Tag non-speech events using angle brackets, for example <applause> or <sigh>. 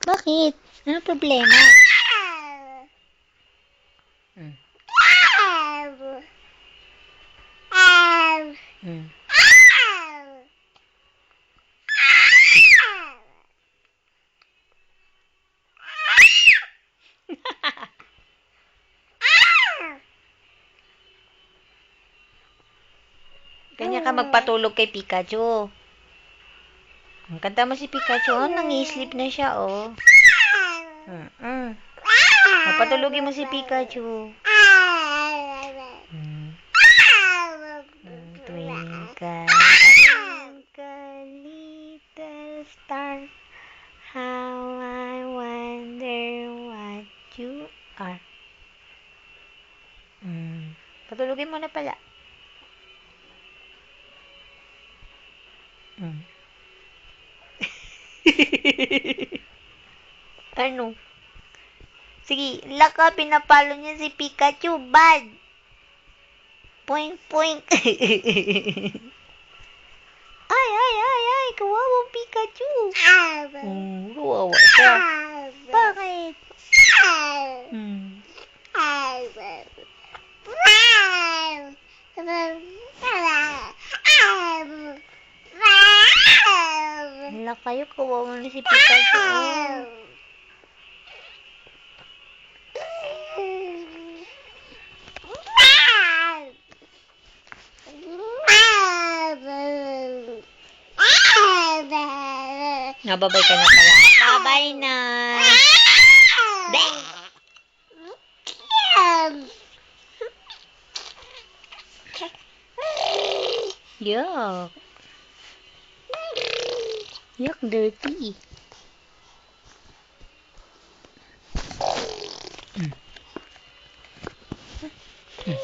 Bakit? Ano problema? Mm. Mm. Kanya ka magpatulog kay Pikachu. Ang kanta mo si Pikachu, oh, nangisleep na siya, oh. Mm-mm. Papatulogin mo si Pikachu. Mm. Mm, Twinkle, twinkle, little how I wonder what you are. Mm. Patulogin mo na pala. Mm. <laughs> ano? Sige, laka, pinapalo niya si Pikachu. Bad! Poink, poink. <laughs> ay, ay, ay, ay, kawawang Pikachu. Mm, kawawa siya. Bakit? Hala kayo, kawawa na si Pikachu. oh. Nababay ka na pala. Babay na. Beh! Yuck. Yuck, dirty. Mm. Mm.